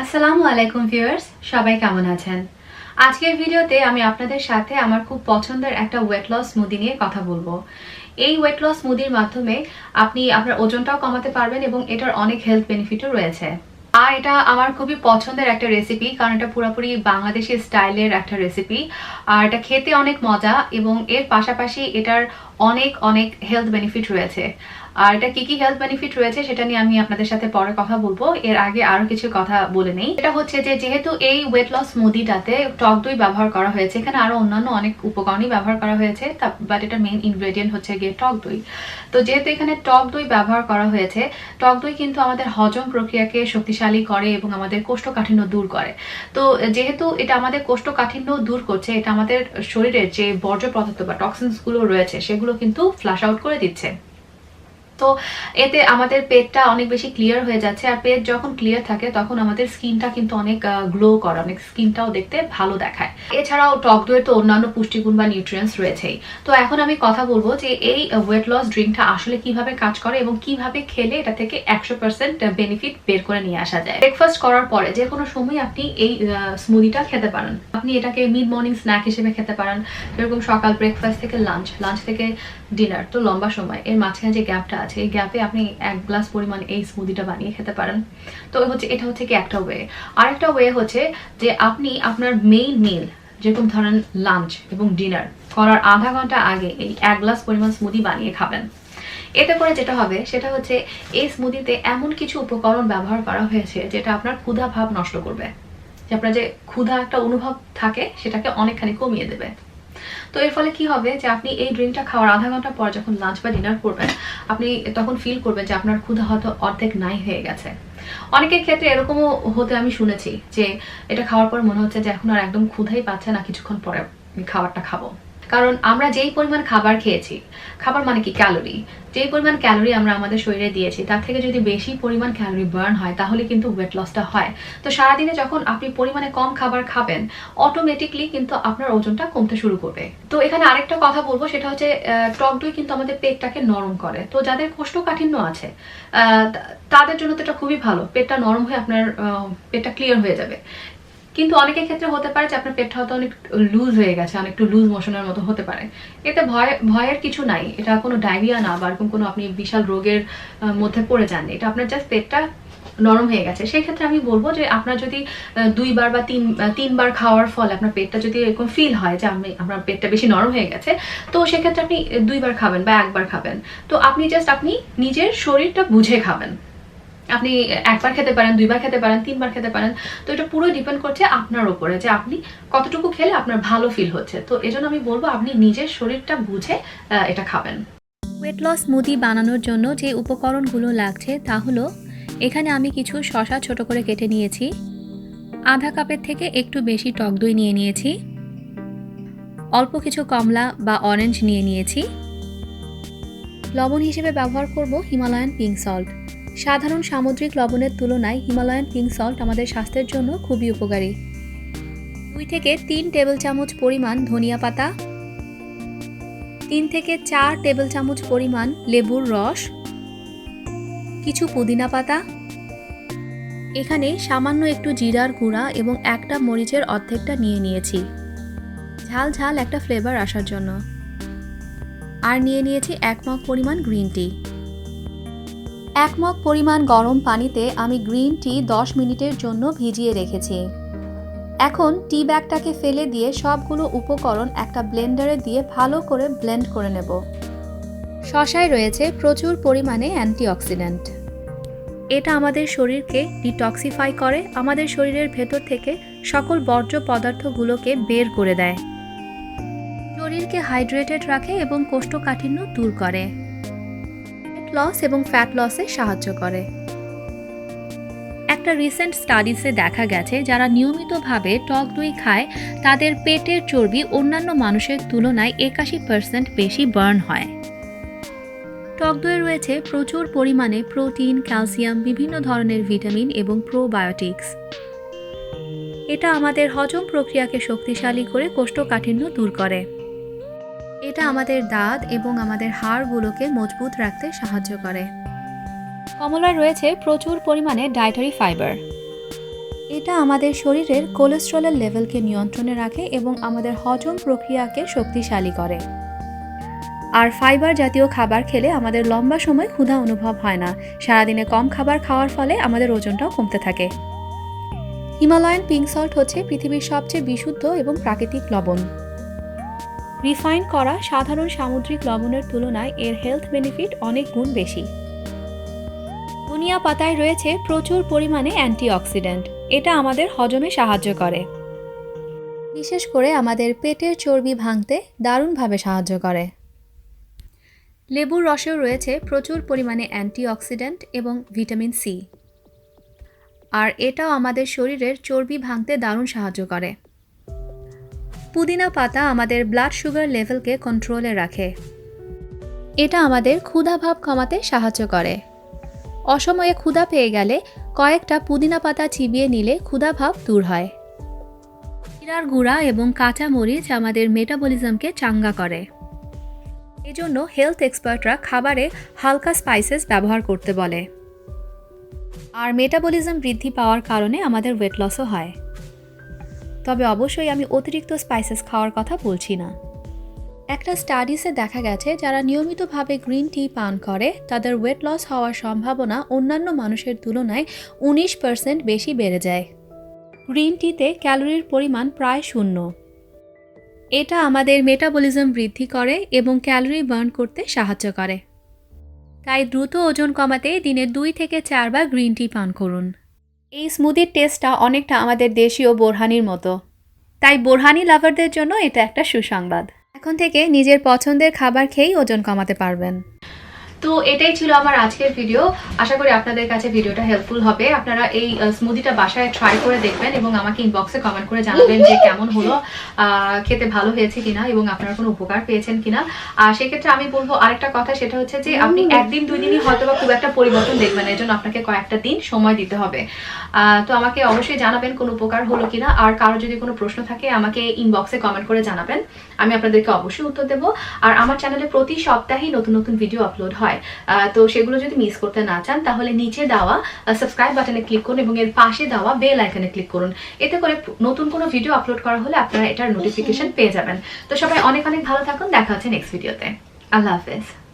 আসসালামু আলাইকুম ভিউয়ার্স, সবাই কেমন আছেন? আজকের ভিডিওতে আমি আপনাদের সাথে আমার খুব পছন্দের একটা ওয়েট লস স্মুদি নিয়ে কথা বলব। এই ওয়েট লস স্মুদির মাধ্যমে আপনি আপনার ওজনটাও কমাতে পারবেন এবং এটার অনেক হেলথ বেনিফিটও রয়েছে। আর এটা আমার খুবই পছন্দের একটা রেসিপি কারণ এটা পুরোপুরি বাংলাদেশি স্টাইলের একটা রেসিপি আর এটা খেতে অনেক মজা এবং এর পাশাপাশি এটার অনেক অনেক হেলথ বেনিফিট রয়েছে। আর এটা কি কি হেলথ বেনিফিট রয়েছে সেটা নিয়ে আমি আপনাদের সাথে পরে কথা বলব। এর আগে আরও কিছু কথা বলে নেই। এটা হচ্ছে যে যেহেতু এই ওয়েট লস মুদিটাতে টক দই ব্যবহার করা হয়েছে, এখানে আরও অন্যান্য অনেক উপকরণই ব্যবহার করা হয়েছে বাট এটা মেইন ইনগ্রেডিয়েন্ট হচ্ছে গিয়ে টক দই। তো যেহেতু এখানে টক দই ব্যবহার করা হয়েছে, টক দই কিন্তু আমাদের হজম প্রক্রিয়াকে শক্তিশালী করে এবং আমাদের কোষ্ঠকাঠিন্য দূর করে। তো যেহেতু এটা আমাদের কোষ্ঠকাঠিন্য দূর করছে, এটা আমাদের শরীরের যে বর্জ্য পদার্থ বা টক্সিনসগুলো রয়েছে, সেগুলো কিন্তু ফ্লাশ আউট করে দিচ্ছে। তো এতে আমাদের পেটটা অনেক বেশি ক্লিয়ার হয়ে যাচ্ছে আর পেট যখন ক্লিয়ার থাকে তখন আমাদের স্কিনটা কিন্তু অনেক গ্লো করে, অনেক স্কিনটাও দেখতে ভালো দেখায়। এছাড়াও টক দইয়ের তো অন্যান্য পুষ্টিগুণ বা নিউট্রিয়েন্টস রয়েছেই। তো এখন আমি কথা বলব যে এই ওয়েট লস ড্রিঙ্কটা আসলে কীভাবে কাজ করে এবং কীভাবে খেলে এটা থেকে একশো পার্সেন্ট বেনিফিট বের করে নিয়ে আসা যায়। ব্রেকফাস্ট করার পরে যে কোনো সময় আপনি এই স্মুদিটা খেতে পারেন। আপনি এটাকে মিড মর্নিং স্ন্যাক হিসেবে খেতে পারেন। যেরকম সকাল ব্রেকফাস্ট থেকে লাঞ্চ লাঞ্চ থেকে ডিনার তো লম্বা সময়। এর মাঝখানে যে গ্যাপটা আছে এই গ্যাপে আপনি এক গ্লাস পরিমাণ এই স্মুদিটা বানিয়ে খেতে পারেন। তো হচ্ছে, এটা হচ্ছে কি একটা ওয়ে আরেকটা ওয়ে হচ্ছে যে আপনি আপনার মেইন মিল যেরকম ধরেন লাঞ্চ এবং ডিনার করার আধা ঘণ্টা আগে এই এক গ্লাস পরিমাণ স্মুদি বানিয়ে খাবেন। এতে করে যেটা হবে, সেটা হচ্ছে এই স্মুদিতে এমন কিছু উপকরণ ব্যবহার করা হয়েছে, যেটা আপনার ক্ষুধা ভাব নষ্ট করবে। যে আপনার যে ক্ষুধা একটা অনুভব থাকে, সেটাকে অনেকখানি কমিয়ে দেবে। তো এর ফলে কি হবে যে আপনি এই ড্রিঙ্কটা খাওয়ার আধা ঘণ্টা পর যখন লাঞ্চ বা ডিনার করবেন, আপনি তখন ফিল করবেন যে আপনার ক্ষুধা হয়তো অর্ধেক নাই হয়ে গেছে। অনেকের ক্ষেত্রে এরকমও হতে আমি শুনেছি যে এটা খাওয়ার পর মনে হচ্ছে যে এখন আর একদম ক্ষুধাই পাচ্ছে না, কিছুক্ষণ পরে খাবারটা খাব। কারণ আমরা যেই পরিমাণ খাবার খেয়েছি, খাবার মানে কি? ক্যালোরি। যেই পরিমাণ ক্যালোরি আমরা আমাদের শরীরে দিয়েছি, তার থেকে যদি বেশি পরিমাণ ক্যালোরি বার্ন হয়, তাহলে কিন্তু ওয়েট লসটা হয়। তো সারাদিনে যখন আপনি পরিমাণে কম খাবার খাবেন অটোমেটিকলি কিন্তু আপনার ওজনটা কমতে শুরু করবে। তো এখানে আরেকটা কথা বলব, সেটা হচ্ছে টক দই কিন্তু আমাদের পেটটাকে নরম করে। তো যাদের কোষ্ঠকাঠিন্য আছে তাদের জন্য তো এটা খুবই ভালো। পেটটা নরম হয়ে আপনার পেটটা ক্লিয়ার হয়ে যাবে। কিন্তু অনেকের ক্ষেত্রে হতে পারে যে আপনার পেটটা হয়তো অনেক লুজ হয়ে গেছে অনেকটু লুজ মোশনের মতো হতে পারে। এতে ভয়, ভয়ের কিছু নাই। এটা কোনো ডায়রিয়া না বা এরকম কোনো আপনি বিশাল রোগের মধ্যে পড়ে যাননি এটা আপনার জাস্ট পেটটা নরম হয়ে গেছে। সেই ক্ষেত্রে আমি বলব যে আপনার যদি দুইবার বা তিন তিনবার খাওয়ার ফলে আপনার পেটটা যদি এরকম ফিল হয় যে আমি আপনার পেটটা বেশি নরম হয়ে গেছে, তো সেক্ষেত্রে আপনি দুইবার খাবেন বা একবার খাবেন। তো আপনি জাস্ট আপনি নিজের শরীরটা বুঝে খাবেন। আপনি একবার খেতে পারেন, দুইবার খেতে পারেন, তিনবার খেতে পারেন, তো এটা পুরো ডিপেন্ড করছে আপনার উপরে যে আপনি কতটুকু খেলে আপনার ভালো ফিল হচ্ছে। তো এজন্য আমি বলব আপনি নিজের শরীরটা বুঝে এটা খাবেন। ওয়েট লস স্মুদি বানানোর জন্য যে উপকরণগুলো লাগছে তা হলো, এখানে আমি কিছু শশা ছোট করে কেটে নিয়েছি, আধা কাপের থেকে একটু বেশি টক দই নিয়ে নিয়েছি, অল্প কিছু কমলা বা অরেঞ্জ নিয়ে নিয়েছি। লবণ হিসেবে ব্যবহার করব হিমালয়ান পিঙ্ক সল্ট সাধারণ সামুদ্রিক লবণের তুলনায় হিমালয়ান পিঙ্ক সল্ট আমাদের স্বাস্থ্যের জন্য খুবই উপকারী। দুই থেকে তিন টেবিল চামচ পরিমাণ ধনিয়া পাতা, তিন থেকে চার টেবিল চামচ পরিমাণ লেবুর রস, কিছু পুদিনা পাতা, এখানে সামান্য একটু জিরার গুঁড়া এবং একটা মরিচের অর্ধেকটা নিয়ে নিয়েছি। ঝাল ঝাল একটা ফ্লেভার আসার জন্য। আর নিয়ে নিয়েছি এক মগ পরিমাণ গ্রিন টি। এক মগ পরিমাণ গরম পানিতে আমি গ্রিন টি দশ মিনিটের জন্য ভিজিয়ে রেখেছি। এখন টি ব্যাগটাকে ফেলে দিয়ে সবগুলো উপকরণ একটা ব্লেন্ডারে দিয়ে ভালো করে ব্লেন্ড করে নেব। শশায় রয়েছে প্রচুর পরিমাণে অ্যান্টিঅক্সিডেন্ট। এটা আমাদের শরীরকে ডিটক্সিফাই করে, আমাদের শরীরের ভেতর থেকে সকল বর্জ্য পদার্থগুলোকে বের করে দেয়। শরীরকে হাইড্রেটেড রাখে এবং কোষ্ঠকাঠিন্য দূর করে। লস এবং ফ্যাট লসে সাহায্য করে। একটা রিসেন্ট স্টাডিসে দেখা গেছে, যারা নিয়মিতভাবে টক দই খায়, তাদের পেটের চর্বি অন্যান্য মানুষের তুলনায় একাশি পার্সেন্ট বেশি বার্ন হয়। টক দইয়ে রয়েছে প্রচুর পরিমাণে প্রোটিন ক্যালসিয়াম বিভিন্ন ধরনের ভিটামিন এবং প্রোবায়োটিক্স এটা আমাদের হজম প্রক্রিয়াকে শক্তিশালী করে কোষ্ঠকাঠিন্য দূর করে। এটা আমাদের দাঁত এবং আমাদের হাড়গুলোকে মজবুত রাখতে সাহায্য করে। কমলায় রয়েছে প্রচুর পরিমাণে ডায়েটারি ফাইবার এটা আমাদের শরীরের কোলেস্ট্রলের লেভেলকে নিয়ন্ত্রণে রাখে এবং আমাদের হজম প্রক্রিয়াকে শক্তিশালী করে। আর ফাইবার জাতীয় খাবার খেলে আমাদের লম্বা সময় ক্ষুধা অনুভব হয় না। সারাদিনে কম খাবার খাওয়ার ফলে আমাদের ওজনটাও কমতে থাকে। হিমালয়ান পিঙ্ক সল্ট হচ্ছে পৃথিবীর সবচেয়ে বিশুদ্ধ এবং প্রাকৃতিক লবণ। রিফাইন করা সাধারণ সামুদ্রিক লবণের তুলনায় এর হেলথ বেনিফিট অনেক গুণ বেশি। ধনিয়া পাতায় রয়েছে প্রচুর পরিমাণে অ্যান্টিঅক্সিডেন্ট। এটা আমাদের হজমে সাহায্য করে। বিশেষ করে আমাদের পেটের চর্বি ভাঙতে দারুণভাবে সাহায্য করে। লেবুর রসেও রয়েছে প্রচুর পরিমাণে অ্যান্টিঅক্সিডেন্ট এবং ভিটামিন সি। আর এটাও আমাদের শরীরের চর্বি ভাঙতে দারুণ সাহায্য করে। পুদিনা পাতা আমাদের ব্লাড সুগার লেভেলকে কন্ট্রোলে রাখে। এটা আমাদের ক্ষুধাভাব কমাতে সাহায্য করে। অসময়ে ক্ষুধা পেয়ে গেলে কয়েকটা পুদিনা পাতা চিবিয়ে নিলে ক্ষুধাভাব দূর হয়। জিরার গুঁড়া এবং কাঁচা মরিচ আমাদের মেটাবলিজমকে চাঙ্গা করে। এজন্য হেলথ এক্সপার্টরা খাবারে হালকা স্পাইসেস ব্যবহার করতে বলে। আর মেটাবলিজম বৃদ্ধি পাওয়ার কারণে আমাদের ওয়েট লসও হয়। তবে অবশ্যই আমি অতিরিক্ত স্পাইসেস খাওয়ার কথা বলছি না। একটা স্টাডিসে দেখা গেছে, যারা নিয়মিতভাবে গ্রিন টি পান করে, তাদের ওয়েট লস হওয়ার সম্ভাবনা অন্যান্য মানুষের তুলনায় উনিশ পার্সেন্ট বেশি বেড়ে যায়। গ্রিন টিতে ক্যালোরির পরিমাণ প্রায় শূন্য। এটা আমাদের মেটাবলিজম বৃদ্ধি করে এবং ক্যালোরি বার্ন করতে সাহায্য করে। তাই দ্রুত ওজন কমাতে দিনে দুই থেকে চারবার গ্রিন টি পান করুন। এই স্মুদির টেস্টটা অনেকটা আমাদের দেশীয় বোরহানির মতো। তাই বোরহানি লাভারদের জন্য এটা একটা সুসংবাদ। এখন থেকে নিজের পছন্দের খাবার খেয়েই ওজন কমাতে পারবেন। তো এটাই ছিল আমার আজকের ভিডিও আশা করি আপনাদের কাছে ভিডিওটা হেল্পফুল হবে। আপনারা এই স্মুদিটা বাসায় ট্রাই করে দেখবেন এবং আমাকে ইনবক্সে কমেন্ট করে জানাবেন যে কেমন হলো খেতে ভালো হয়েছে কিনা এবং আপনারা কোনো উপকার পেয়েছেন কিনা। আর সেক্ষেত্রে আমি বলব আরেকটা কথা সেটা হচ্ছে যে আপনি একদিন দুই দিনই হয়তো বা খুব একটা পরিবর্তন দেখবেন এর জন্য আপনাকে কয়েকটা দিন সময় দিতে হবে। আহ, তো আমাকে অবশ্যই জানাবেন কোনো উপকার হলো কিনা। আর কারও যদি কোনো প্রশ্ন থাকে আমাকে ইনবক্সে কমেন্ট করে জানাবেন। আমি আপনাদেরকে অবশ্যই উত্তর দেবো। আর আমার চ্যানেলে প্রতি সপ্তাহেই নতুন নতুন ভিডিও আপলোড হয়। আহ, তো সেগুলো যদি মিস করতে না চান তাহলে নিচে দেওয়া সাবস্ক্রাইব বাটনে ক্লিক করুন এবং এর পাশে দেওয়া বেল আইকনে ক্লিক করুন। এতে করে নতুন কোনো ভিডিও আপলোড করা হলে আপনারা এটার নোটিফিকেশন পেয়ে যাবেন। তো সবাই অনেক অনেক ভালো থাকুন দেখা হচ্ছে নেক্সট ভিডিওতে আল্লাহ হাফেজ।